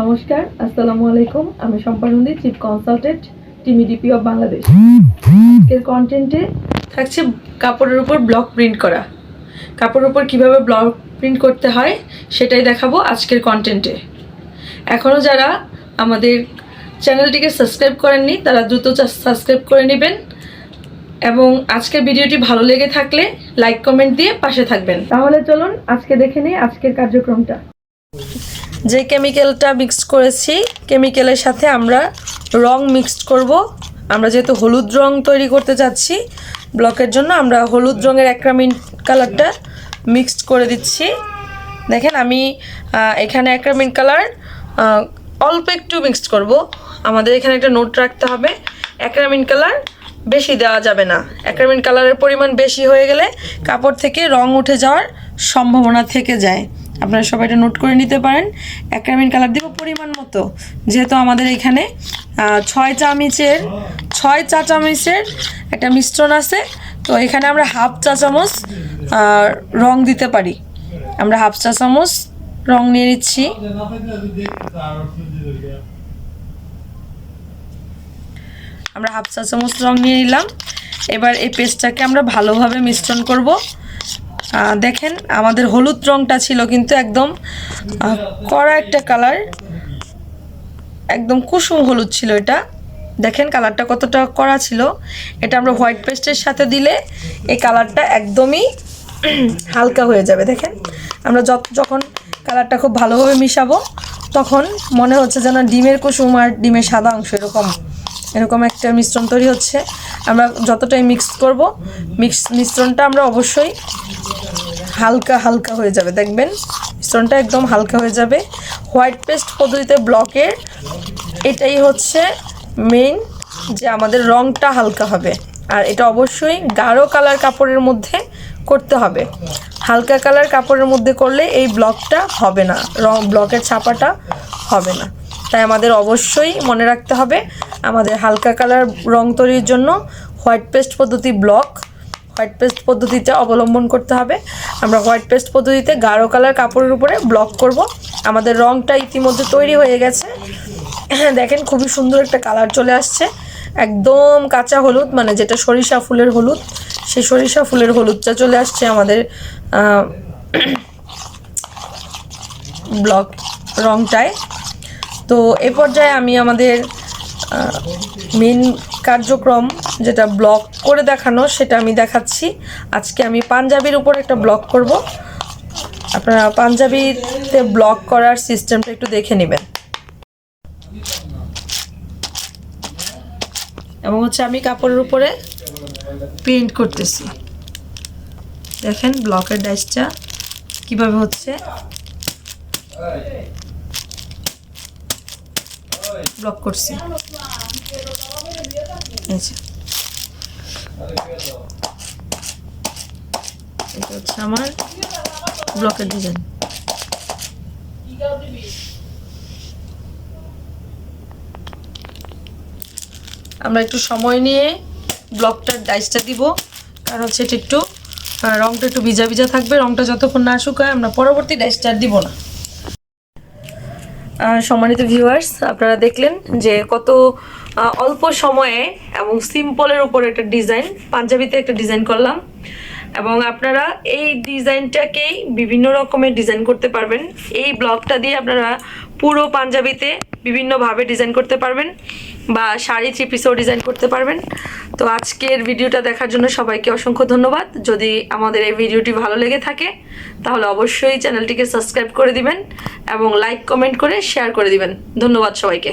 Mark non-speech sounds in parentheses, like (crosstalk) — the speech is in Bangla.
নমস্কার, আসসালামু আলাইকুম। আমি Sampanandi chief consultant TMDP of Bangladesh এর কন্টেন্টে থাকছে কাপড়ের উপর ব্লক প্রিন্ট করা। কাপড়ের উপর কীভাবে ব্লক প্রিন্ট করতে হয়, সেটাই দেখাবো আজকের কন্টেন্টে এখনও যারা আমাদের চ্যানেলটিকে সাবস্ক্রাইব করেননি, তারা দ্রুত সাবস্ক্রাইব করে নেবেন। এবং আজকের ভিডিওটি ভালো লেগে থাকলে লাইক কমেন্ট দিয়ে পাশে থাকবেন। তাহলে চলুন আজকে দেখে নিই আজকের কার্যক্রমটা। যে কেমিক্যালটা মিক্সড করেছি কেমিক্যালের সাথে আমরা রং মিক্সড করব। আমরা যেহেতু হলুদ রং তৈরি করতে চাচ্ছি ব্লকের জন্য আমরা হলুদ রঙের অ্যাক্রামিন কালারটা মিক্সড করে দিচ্ছি। দেখেন আমি এখানে অ্যাক্রামিন কালার অল্প একটু মিক্সড করব। আমাদের এখানে একটা নোট রাখতে হবে অ্যাক্রামিন কালার বেশি দেওয়া যাবে না। অ্যাক্রামিন কালারের পরিমাণ বেশি হয়ে গেলে কাপড় থেকে রং উঠে যাওয়ার সম্ভাবনা থেকে যায়। আপনারা সবাই এটা নোট করে নিতে পারেন। এক অ্যাক্রামিন কালার দিব পরিমাণ মতো, যেহেতু আমাদের এখানে ছয় চামচের, ছয় চা চামচের একটা মিশ্রণ আছে। তো এখানে আমরা হাফ চা চামচ রং দিতে পারি। আমরা হাফ চা চামচ রং নিয়ে নিচ্ছি। আমরা হাফ চা চামচ রং নিয়ে নিলাম। এবার এই পেস্টটাকে আমরা ভালোভাবে মিশ্রণ করব। দেখেন, আমাদের হলুদ রংটা ছিল কিন্তু একদম কড়া একটা কালার। একদম কুসুম হলুদ ছিল এটা। দেখেন, কালারটা কতটা কড়া ছিল। এটা আমরা হোয়াইট পেস্টের সাথে দিলে এই কালারটা একদমই (clears throat) হালকা হয়ে যাবে। দেখেন, আমরা যত যখন কালারটা খুব ভালোভাবে মিশাবো, তখন মনে হচ্ছে যেন ডিমের কুসুম আর ডিমের সাদা অংশ এরকম এরকম একটা মিশ্রণ তৈরি হচ্ছে। আমরা যতটাই মিক্স করব মিক্স মিশ্রণটা আমরা অবশ্যই হালকা হালকা হয়ে যাবে, দেখবেন? মিশ্রণটা একদম হালকা হয়ে যাবে। হোয়াইট পেস্ট পদ্ধতিতে ব্লকের এটাই হচ্ছে মেইন যে আমাদের রংটা হালকা হবে। আর এটা অবশ্যই গাঢ় কালার কাপড়ের মধ্যে করতে হবে। হালকা কালার কাপড়ের মধ্যে করলে এই ব্লকটা হবে না, রং, ব্লকের ছাপাটা হবে না। তাই আমাদের অবশ্যই মনে রাখতে হবে। আমাদের হালকা কালার রং তৈরির জন্য হোয়াইট পেস্ট পদ্ধতি ব্লক। হোয়াইট পেস্ট পদ্ধতিটা অবলম্বন করতে হবে। আমরা হোয়াইট পেস্ট পদ্ধতিতে গাঢ় কালার কাপড়ের উপরে ব্লক করব। আমাদের রংটা ইতিমধ্যে তৈরি হয়ে গেছে। (clears throat) দেখেন খুবই সুন্দর একটা কালার চলে আসছে। একদম কাঁচা হলুদ মানে যেটা সরিষা ফুলের হলুদ, সেই সরিষা ফুলের হলুদটা চলে আসছে আমাদের (clears throat) ব্লক রংটায়। তো এ পর্যায়ে আমি আমাদের মেন কার্যক্রম যেটা ব্লক করে দেখানো সেটা আমি দেখাচ্ছি। আজকে আমি পাঞ্জাবির উপর একটা ব্লক করব। আপনারা পাঞ্জাবিতে ব্লক করার সিস্টেমটা একটু দেখে নেবেন। এবং হচ্ছে আমি কাপড়ের উপরে প্রিন্ট করতেছি। দেখেন ব্লকের ডাইসটা কীভাবে হচ্ছে। ব্লক করছি। এটা হচ্ছে আমার ব্লকের ডিজাইন আমরা একটু সময় নিয়ে ব্লকটার ডাইসটা দিব, কারণ হচ্ছে এটা একটু রংটা একটু ভিজা ভিজা থাকবে, রংটা যতক্ষণ না শুকায় আমরা পরবর্তী ডাইসটা দিব না। সম্মানিত ভিউয়ার্স আপনারা দেখলেন যে কত অল্প সময়ে এবং সিম্পলের উপর একটা ডিজাইন পাঞ্জাবিতে একটা ডিজাইন করলাম। এবং আপনারা এই ডিজাইনটাকেই বিভিন্ন রকমের ডিজাইন করতে পারবেন। এই ব্লকটা দিয়ে আপনারা পুরো পাঞ্জাবিতে বিভিন্নভাবে ডিজাইন করতে পারবেন। বা শাড়ি থ্রি পিসও ডিজাইন করতে পারবেন। তো আজকের ভিডিওটা দেখার জন্য সবাইকে অসংখ্য ধন্যবাদ। যদি আমাদের এই ভিডিওটি ভালো লেগে থাকে, তাহলে অবশ্যই চ্যানেলটিকে সাবস্ক্রাইব করে দিবেন এবং লাইক কমেন্ট করে শেয়ার করে দিবেন। ধন্যবাদ সবাইকে।